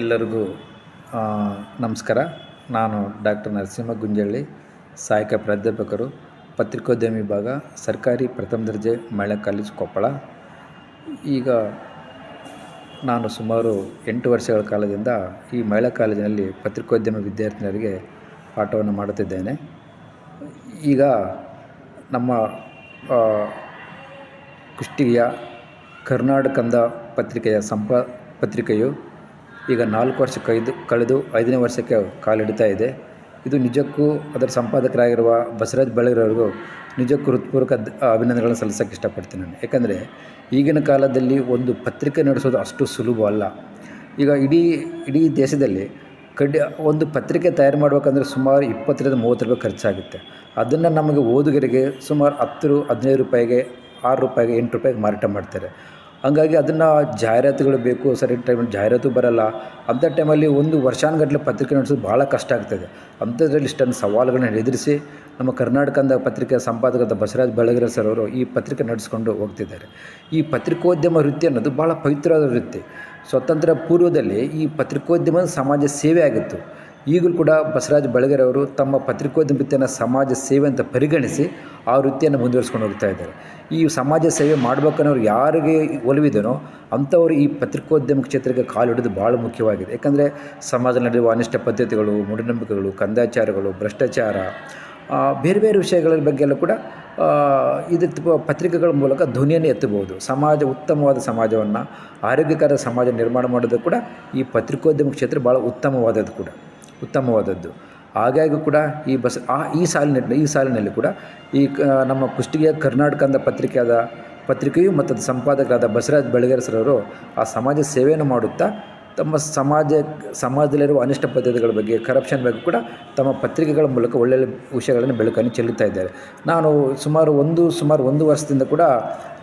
ಎಲ್ಲರಿಗೂ ನಮಸ್ಕಾರ. ನಾನು ಡಾಕ್ಟರ್ ನರಸಿಂಹ ಗುಂಜಳ್ಳಿ, ಸಹಾಯಕ ಪ್ರಾಧ್ಯಾಪಕರು, ಪತ್ರಿಕೋದ್ಯಮ ವಿಭಾಗ, ಸರ್ಕಾರಿ ಪ್ರಥಮ ದರ್ಜೆ ಮಹಿಳಾ ಕಾಲೇಜ್ ಕೊಪ್ಪಳ. ಈಗ ನಾನು ಸುಮಾರು ಎಂಟು ವರ್ಷಗಳ ಕಾಲದಿಂದ ಈ ಮಹಿಳಾ ಕಾಲೇಜಿನಲ್ಲಿ ಪತ್ರಿಕೋದ್ಯಮ ವಿದ್ಯಾರ್ಥಿನಿಯರಿಗೆ ಪಾಠವನ್ನು ಮಾಡುತ್ತಿದ್ದೇನೆ. ಈಗ ನಮ್ಮ ಕರ್ನಾಟಕದ ಕರ್ನಾಟಕಂದ ಪತ್ರಿಕೆಯ ಸಂಪ, ಪತ್ರಿಕೆಯು ಈಗ ನಾಲ್ಕು ವರ್ಷ ಕೈದು ಕಳೆದು ಐದನೇ ವರ್ಷಕ್ಕೆ ಕಾಲಿಡ್ತಾ ಇದೆ. ಇದು ನಿಜಕ್ಕೂ ಅದರ ಸಂಪಾದಕರಾಗಿರುವ ಬಸವರಾಜ್ ಬೆಳಗರವ್ರಿಗೂ ನಿಜಕ್ಕೂ ಹೃತ್ಪೂರ್ವಕ ಅಭಿನಂದನೆಗಳನ್ನು ಸಲ್ಲಿಸೋಕ್ಕೆ ಇಷ್ಟಪಡ್ತೀನಿ ನಾನು. ಯಾಕಂದರೆ ಈಗಿನ ಕಾಲದಲ್ಲಿ ಒಂದು ಪತ್ರಿಕೆ ನಡೆಸೋದು ಅಷ್ಟು ಸುಲಭ ಅಲ್ಲ. ಈಗ ಇಡೀ ಇಡೀ ದೇಶದಲ್ಲಿ ಕಡ್ಡಿ, ಒಂದು ಪತ್ರಿಕೆ ತಯಾರು ಮಾಡಬೇಕಂದ್ರೆ ಸುಮಾರು ಇಪ್ಪತ್ತರಿಂದ ಮೂವತ್ತು ರೂಪಾಯಿ ಖರ್ಚಾಗುತ್ತೆ. ಅದನ್ನು ನಮಗೆ ಓದುಗರಿಗೆ ಸುಮಾರು ಹತ್ತು ಹದಿನೈದು ರೂಪಾಯಿಗೆ, ಆರು ರೂಪಾಯಿಗೆ, ಎಂಟು ರೂಪಾಯಿಗೆ ಮಾರಾಟ ಮಾಡ್ತಾರೆ. ಹಂಗಾಗಿ ಅದನ್ನು ಜಾಹೀರಾತುಗಳು ಬೇಕು, ಸರಿ ಟೈಮಲ್ಲಿ ಜಾಹೀರಾತು ಬರಲ್ಲ. ಅಂಥ ಟೈಮಲ್ಲಿ ಒಂದು ವರ್ಷಾನುಗಟ್ಟಲೆ ಪತ್ರಿಕೆ ನಡೆಸೋದು ಭಾಳ ಕಷ್ಟ ಆಗ್ತದೆ. ಅಂಥದ್ರಲ್ಲಿ ಇಷ್ಟೊಂದು ಸವಾಲುಗಳನ್ನ ಎದುರಿಸಿ ನಮ್ಮ ಕರ್ನಾಟಕದ ಪತ್ರಿಕೆ ಸಂಪಾದಕದ ಬಸವರಾಜ್ ಬೆಳಗೆರೆ ಸರ್ ಅವರು ಈ ಪತ್ರಿಕೆ ನಡೆಸ್ಕೊಂಡು ಹೋಗ್ತಿದ್ದಾರೆ. ಈ ಪತ್ರಿಕೋದ್ಯಮ ವೃತ್ತಿ ಅನ್ನೋದು ಭಾಳ ಪವಿತ್ರವಾದ ವೃತ್ತಿ. ಸ್ವತಂತ್ರ ಪೂರ್ವದಲ್ಲಿ ಈ ಪತ್ರಿಕೋದ್ಯಮ ಸಮಾಜ ಸೇವೆ ಆಗಿತ್ತು. ಈಗಲೂ ಕೂಡ ಬಸವರಾಜ ಬಳಗರವರು ತಮ್ಮ ಪತ್ರಿಕೋದ್ಯಮ ಸಮಾಜ ಸೇವೆ ಅಂತ ಪರಿಗಣಿಸಿ ಆ ವೃತ್ತಿಯನ್ನು ಮುಂದುವರಿಸ್ಕೊಂಡು ಹೋಗ್ತಾ ಇದ್ದಾರೆ. ಈ ಸಮಾಜ ಸೇವೆ ಮಾಡ್ಬೇಕನ್ನೋರು ಯಾರಿಗೆ ಒಲವಿದನೋ ಅಂಥವ್ರು ಈ ಪತ್ರಿಕೋದ್ಯಮ ಕ್ಷೇತ್ರಕ್ಕೆ ಕಾಲಿಡೋದು ಭಾಳ ಮುಖ್ಯವಾಗಿದೆ. ಯಾಕಂದರೆ ಸಮಾಜದಲ್ಲಿ ನಡೆಯುವ ಅನಿಷ್ಟ ಪದ್ಧತಿಗಳು, ಮೂಢನಂಬಿಕೆಗಳು, ಕಂದಾಚಾರಗಳು, ಭ್ರಷ್ಟಾಚಾರ ಬೇರೆ ಬೇರೆ ವಿಷಯಗಳ ಬಗ್ಗೆ ಎಲ್ಲ ಕೂಡ ಇದು ಪತ್ರಿಕೆಗಳ ಮೂಲಕ ಧ್ವನಿಯನ್ನು ಎತ್ತಬಹುದು. ಸಮಾಜ, ಉತ್ತಮವಾದ ಸಮಾಜವನ್ನು, ಆರೋಗ್ಯಕರ ಸಮಾಜ ನಿರ್ಮಾಣ ಮಾಡೋದು ಕೂಡ ಈ ಪತ್ರಿಕೋದ್ಯಮ ಕ್ಷೇತ್ರ ಭಾಳ ಉತ್ತಮವಾದದ್ದು ಕೂಡ. ಉತ್ತಮವಾದದ್ದು. ಹಾಗಾಗಿ ಕೂಡ ಈ ಬಸ್, ಆ, ಈ ಸಾಲಿನಲ್ಲಿ ಈ ಸಾಲಿನಲ್ಲಿ ಕೂಡ ಈ ನಮ್ಮ ಕುಷ್ಟಗಿಯ ಕರ್ನಾಟಕದ ಪತ್ರಿಕೆಯಾದ ಪತ್ರಿಕೆಯು ಮತ್ತು ಸಂಪಾದಕರಾದ ಬಸವರಾಜ್ ಬೆಳಗೆರೆ ಆ ಸಮಾಜ ಸೇವೆಯನ್ನು ಮಾಡುತ್ತಾ ತಮ್ಮ ಸಮಾಜ, ಸಮಾಜದಲ್ಲಿರುವ ಅನಿಷ್ಟ ಪದ್ಧತಿಗಳ ಬಗ್ಗೆ ಕರಪ್ಷನ್ ಬಗ್ಗೆ ಕೂಡ ತಮ್ಮ ಪತ್ರಿಕೆಗಳ ಮೂಲಕ ಒಳ್ಳೊಳ್ಳೆ ವಿಷಯಗಳನ್ನು ಬೆಳಕನ್ನು ಚೆಲ್ಲುತ್ತಾ ಇದ್ದಾರೆ. ನಾನು ಸುಮಾರು ಒಂದು ಸುಮಾರು ಒಂದು ವರ್ಷದಿಂದ ಕೂಡ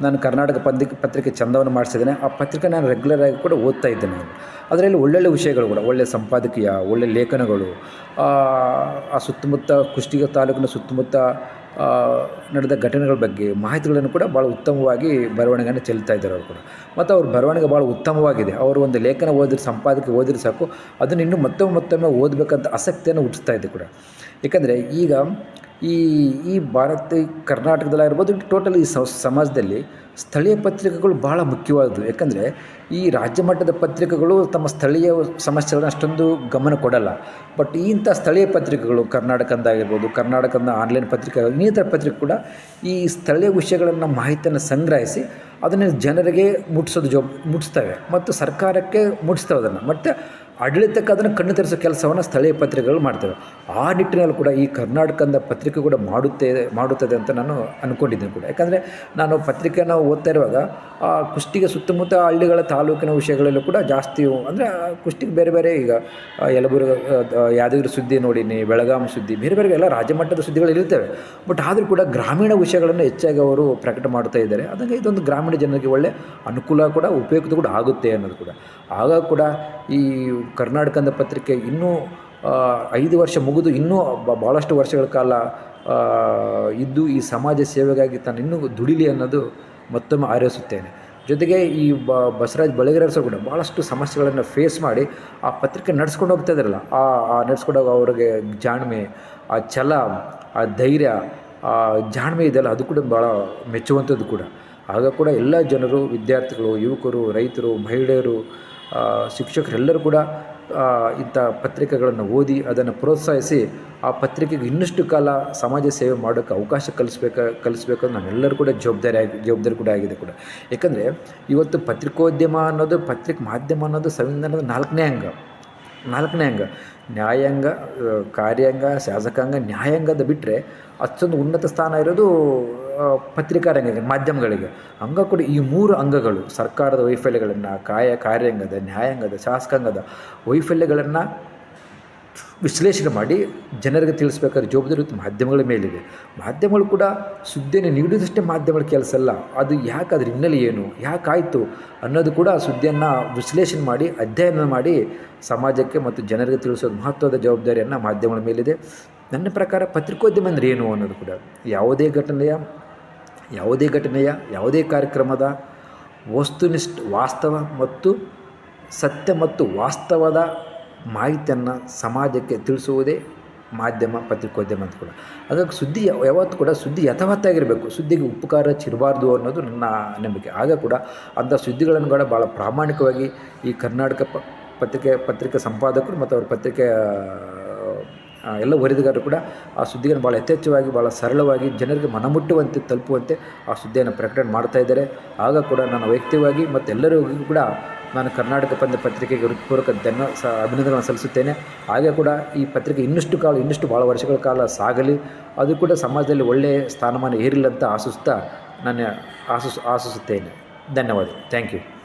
ನಾನು ಕರ್ನಾಟಕ ಪತ್ರಿಕೆ ಪತ್ರಿಕೆ ಚಂದವನ್ನು ಮಾಡಿಸಿದ್ದೇನೆ. ಆ ಪತ್ರಿಕೆ ನಾನು ರೆಗ್ಯುಲರ್ ಆಗಿ ಕೂಡ ಓದ್ತಾ ಇದ್ದೇನೆ. ಅದರಲ್ಲಿ ಒಳ್ಳೊಳ್ಳೆ ವಿಷಯಗಳು ಕೂಡ ಒಳ್ಳೆಯ ಸಂಪಾದಕೀಯ ಒಳ್ಳೆಯ ಲೇಖನಗಳು ಆ ಸುತ್ತಮುತ್ತ ಕುಷ್ಟಿಗ ತಾಲೂಕಿನ ಸುತ್ತಮುತ್ತ ನಡೆದ ಘಟನೆಗಳ ಬಗ್ಗೆ ಮಾಹಿತಿಗಳನ್ನು ಕೂಡ ಭಾಳ ಉತ್ತಮವಾಗಿ ಬರವಣಿಗೆಯನ್ನು ಚೆಲ್ತಾ ಇದ್ದಾರೆ ಅವರು ಕೂಡ. ಮತ್ತು ಅವ್ರ ಬರವಣಿಗೆ ಭಾಳ ಉತ್ತಮವಾಗಿದೆ. ಅವರು ಒಂದು ಲೇಖನ ಓದಿದ್ರೆ ಸಂಪಾದಕ ಓದಿದ್ರೆ ಸಾಕು. ಅದನ್ನು ಇನ್ನೂ ಮತ್ತೊಮ್ಮೆ ಮತ್ತೊಮ್ಮೆ ಓದಬೇಕಂತ ಆಸಕ್ತಿಯನ್ನು ಹುಟ್ಟಿಸ್ತಾ ಇದೆ ಕೂಡ. ಏಕೆಂದರೆ ಈಗ ಈ ಈ ಭಾರತ ಕರ್ನಾಟಕದಲ್ಲಾಗಿರ್ಬೋದು ಟೋಟಲ್ ಈ ಸಮಾಜದಲ್ಲಿ ಸ್ಥಳೀಯ ಪತ್ರಿಕೆಗಳು ಭಾಳ ಮುಖ್ಯವಾದದ್ದು. ಯಾಕಂದರೆ ಈ ರಾಜ್ಯ ಮಟ್ಟದ ಪತ್ರಿಕೆಗಳು ತಮ್ಮ ಸ್ಥಳೀಯ ಸಮಸ್ಯೆಗಳನ್ನ ಅಷ್ಟೊಂದು ಗಮನ ಕೊಡಲ್ಲ. ಬಟ್ ಇಂಥ ಸ್ಥಳೀಯ ಪತ್ರಿಕೆಗಳು ಕರ್ನಾಟಕದಾಗಿರ್ಬೋದು ಕರ್ನಾಟಕದ ಆನ್ಲೈನ್ ಪತ್ರಿಕೆ, ಇನ್ನಿತರ ಪತ್ರಿಕೆ ಕೂಡ ಈ ಸ್ಥಳೀಯ ವಿಷಯಗಳನ್ನು ಮಾಹಿತಿಯನ್ನು ಸಂಗ್ರಹಿಸಿ ಅದನ್ನು ಜನರಿಗೆ ಮುಟ್ಟಿಸೋದು ಜವಾಬ್ ಮುಟ್ಟಿಸ್ತವೆ ಮತ್ತು ಸರ್ಕಾರಕ್ಕೆ ಮುಟ್ಟಿಸ್ತವೆ ಅದನ್ನು. ಮತ್ತು ಆಡಳಿತಕ್ಕೆ ಅದನ್ನು ಕಣ್ಣು ತರಿಸೋ ಕೆಲಸವನ್ನು ಸ್ಥಳೀಯ ಪತ್ರಿಕೆಗಳು ಮಾಡ್ತವೆ. ಆ ನಿಟ್ಟಿನಲ್ಲಿ ಕೂಡ ಈ ಕರ್ನಾಟಕದ ಪತ್ರಿಕೆ ಕೂಡ ಮಾಡುತ್ತೆ, ಮಾಡುತ್ತದೆ ಅಂತ ನಾನು ಅಂದ್ಕೊಂಡಿದ್ದೀನಿ ಕೂಡ. ಯಾಕಂದರೆ ನಾನು ಪತ್ರಿಕೆನ ಓದ್ತಾ ಇರುವಾಗ, ಆ ಕುಷ್ಟಿಗೆ ಸುತ್ತಮುತ್ತ ಹಳ್ಳಿಗಳ ತಾಲೂಕಿನ ವಿಷಯಗಳಲ್ಲೂ ಕೂಡ ಜಾಸ್ತಿ ಅಂದರೆ ಕುಷ್ಟಿಗೆ ಬೇರೆ ಬೇರೆ ಈಗ ಯಲಬುರ್ಗ ಯಾದಗಿರಿ ಸುದ್ದಿ ನೋಡೀನಿ, ಬೆಳಗಾಂ ಸುದ್ದಿ, ಬೇರೆ ಬೇರೆ ಎಲ್ಲ ರಾಜ್ಯಮಟ್ಟದ ಸುದ್ದಿಗಳು ಇರ್ತವೆ ಬಟ್ ಆದರೂ ಕೂಡ ಗ್ರಾಮೀಣ ವಿಷಯಗಳನ್ನು ಹೆಚ್ಚಾಗಿ ಅವರು ಪ್ರಕಟ ಮಾಡ್ತಾ ಇದ್ದಾರೆ. ಅದಕ್ಕೆ ಇದೊಂದು ಗ್ರಾಮೀಣ ಜನರಿಗೆ ಒಳ್ಳೆ ಅನುಕೂಲ ಕೂಡ, ಉಪಯುಕ್ತ ಕೂಡ ಆಗುತ್ತೆ ಅನ್ನೋದು ಕೂಡ. ಆಗ ಕೂಡ ಈ ಕರ್ನಾಟಕದ ಪತ್ರಿಕೆ ಇನ್ನೂ ಐದು ವರ್ಷ ಮುಗಿದು ಇನ್ನೂ ಭಾಳಷ್ಟು ವರ್ಷಗಳ ಕಾಲ ಇದ್ದು ಈ ಸಮಾಜ ಸೇವೆಗಾಗಿ ತಾನು ಇನ್ನೂ ದುಡಿಲಿ ಅನ್ನೋದು ಮತ್ತೊಮ್ಮೆ ಆರೈಸುತ್ತೇನೆ ಜೊತೆಗೆ ಈ ಬ, ಬಸವರಾಜ್ ಬೆಳಗೆರೆ ಸಹ ಕೂಡ ಭಾಳಷ್ಟು ಸಮಸ್ಯೆಗಳನ್ನು ಫೇಸ್ ಮಾಡಿ ಆ ಪತ್ರಿಕೆ ನಡ್ಸ್ಕೊಂಡು ಹೋಗ್ತಾ ಇದ್ರಲ್ಲ ಆ ಆ ನಡ್ಸ್ಕೊಂಡೋಗ ಅವ್ರಿಗೆ ಜಾಣ್ಮೆ, ಆ ಛಲ, ಆ ಧೈರ್ಯ, ಆ ಜಾಣ್ಮೆ ಇದೆಯಲ್ಲ ಅದು ಕೂಡ ಭಾಳ ಮೆಚ್ಚುವಂಥದ್ದು ಕೂಡ. ಆಗ ಕೂಡ ಎಲ್ಲ ಜನರು, ವಿದ್ಯಾರ್ಥಿಗಳು, ಯುವಕರು, ರೈತರು, ಮಹಿಳೆಯರು ಶಿಕ್ಷಕರೆಲ್ಲರೂ ಕೂಡ ಇಂಥ ಪತ್ರಿಕೆಗಳನ್ನು ಓದಿ ಅದನ್ನು ಪ್ರೋತ್ಸಾಹಿಸಿ ಆ ಪತ್ರಿಕೆಗೆ ಇನ್ನಷ್ಟು ಕಾಲ ಸಮಾಜ ಸೇವೆ ಮಾಡೋಕ್ಕೆ ಅವಕಾಶ ಕಲಿಸ್ಬೇಕು ಕಲಿಸ್ಬೇಕು ನಮ್ಮೆಲ್ಲರೂ ಕೂಡ ಜವಾಬ್ದಾರಿ ಆಗಿ, ಜವಾಬ್ದಾರಿ ಕೂಡ ಆಗಿದೆ ಕೂಡ. ಯಾಕಂದರೆ ಇವತ್ತು ಪತ್ರಿಕೋದ್ಯಮ ಅನ್ನೋದು, ಪತ್ರಿಕೆ ಮಾಧ್ಯಮ ಅನ್ನೋದು ಸಂವಿಧಾನದ ನಾಲ್ಕನೇ ಅಂಗ. ನಾಲ್ಕನೇ ಅಂಗ. ನ್ಯಾಯಾಂಗ ಕಾರ್ಯಾಂಗ, ಶಾಸಕಾಂಗ, ನ್ಯಾಯಾಂಗದ ಬಿಟ್ಟರೆ ಅಷ್ಟೊಂದು ಉನ್ನತ ಸ್ಥಾನ ಇರೋದು ಪತ್ರಿಕಾ ರಂಗ ಮಾಧ್ಯಮಗಳಿಗೆ. ಅಂಗ ಕೂಡ, ಈ ಮೂರು ಅಂಗಗಳು, ಸರ್ಕಾರದ ವೈಫಲ್ಯಗಳನ್ನು, ಕಾಯ, ಕಾರ್ಯಾಂಗದ, ನ್ಯಾಯಾಂಗದ, ಶಾಸಕಾಂಗದ ವೈಫಲ್ಯಗಳನ್ನು ವಿಶ್ಲೇಷಣೆ ಮಾಡಿ ಜನರಿಗೆ ತಿಳಿಸ್ಬೇಕಾದ್ರೆ ಜವಾಬ್ದಾರಿ ಮಾಧ್ಯಮಗಳ ಮೇಲಿದೆ. ಮಾಧ್ಯಮಗಳು ಕೂಡ ಸುದ್ದಿಯನ್ನು ನೀಡಿದಷ್ಟೇ ಮಾಧ್ಯಮಗಳ ಕೆಲಸ ಅಲ್ಲ, ಅದು ಯಾಕೆ, ಅದ್ರ ಹಿನ್ನೆಲೆ ಏನು, ಯಾಕಾಯಿತು ಅನ್ನೋದು ಕೂಡ ಸುದ್ದಿಯನ್ನು ವಿಶ್ಲೇಷಣೆ ಮಾಡಿ, ಅಧ್ಯಯನ ಮಾಡಿ ಸಮಾಜಕ್ಕೆ ಮತ್ತು ಜನರಿಗೆ ತಿಳಿಸೋದು ಮಹತ್ವದ ಜವಾಬ್ದಾರಿಯನ್ನು ಮಾಧ್ಯಮಗಳ ಮೇಲಿದೆ. ನನ್ನ ಪ್ರಕಾರ ಪತ್ರಿಕೋದ್ಯಮ ಅಂದರೆ ಏನು ಅನ್ನೋದು ಕೂಡ ಯಾವುದೇ ಘಟನೆಯ ಯಾವುದೇ ಘಟನೆಯ, ಯಾವುದೇ ಕಾರ್ಯಕ್ರಮದ ವಸ್ತುನಿಷ್ಠ, ವಾಸ್ತವ ಮತ್ತು ಸತ್ಯ ಮತ್ತು ವಾಸ್ತವದ ಮಾಹಿತಿಯನ್ನು ಸಮಾಜಕ್ಕೆ ತಿಳಿಸುವುದೇ ಮಾಧ್ಯಮ, ಪತ್ರಿಕೋದ್ಯಮ ಅಂತ ಕೂಡ. ಹಾಗಾಗಿ ಸುದ್ದಿ ಯಾವತ್ತು ಕೂಡ ಸುದ್ದಿ ಯಥಾವತ್ತಾಗಿರಬೇಕು. ಸುದ್ದಿಗೆ ಉಪಕಾರ ಚಿರಬಾರ್ದು ಅನ್ನೋದು ನನ್ನ ನಂಬಿಕೆ. ಆಗ ಕೂಡ ಅಂಥ ಸುದ್ದಿಗಳನ್ನು ಕೂಡ ಭಾಳ ಪ್ರಾಮಾಣಿಕವಾಗಿ ಈ ಕರ್ನಾಟಕ ಪತ್ರಿಕೆ ಪತ್ರಿಕೆ ಸಂಪಾದಕರು ಮತ್ತು ಅವ್ರ ಪತ್ರಿಕೆ ಎಲ್ಲ ವರದಿಗಾರರು ಕೂಡ ಆ ಸುದ್ದಿಯನ್ನು ಭಾಳ ಯಥೇಚ್ಛವಾಗಿ ಭಾಳ ಸರಳವಾಗಿ ಜನರಿಗೆ ಮನಮುಟ್ಟುವಂತೆ ತಲುಪುವಂತೆ ಆ ಸುದ್ದಿಯನ್ನು ಪ್ರಕಟಣೆ ಮಾಡ್ತಾ ಇದ್ದಾರೆ. ಆಗ ಕೂಡ ನಾನು ವೈಯಕ್ತಿಕವಾಗಿ ಮತ್ತು ಎಲ್ಲರಿಗೂ ಕೂಡ ನಾನು ಕರ್ನಾಟಕ ಪಂದ್ಯ ಪತ್ರಿಕೆಗೆ ಹೃತ್ಪೂರ್ವಕ ಧನ್ಯ ಸ ಸಲ್ಲಿಸುತ್ತೇನೆ. ಹಾಗೆ ಕೂಡ ಈ ಪತ್ರಿಕೆ ಇನ್ನಷ್ಟು ಕಾಲ, ಇನ್ನಷ್ಟು ಭಾಳ ವರ್ಷಗಳ ಕಾಲ ಸಾಗಲಿ, ಅದು ಕೂಡ ಸಮಾಜದಲ್ಲಿ ಒಳ್ಳೆಯ ಸ್ಥಾನಮಾನ ಏರಿಲ್ಲ ಅಂತ ಆಶಿಸ್ತಾ ನಾನು ಆಶಿಸ್, ಆಶಿಸುತ್ತೇನೆ. ಧನ್ಯವಾದ. Thank you.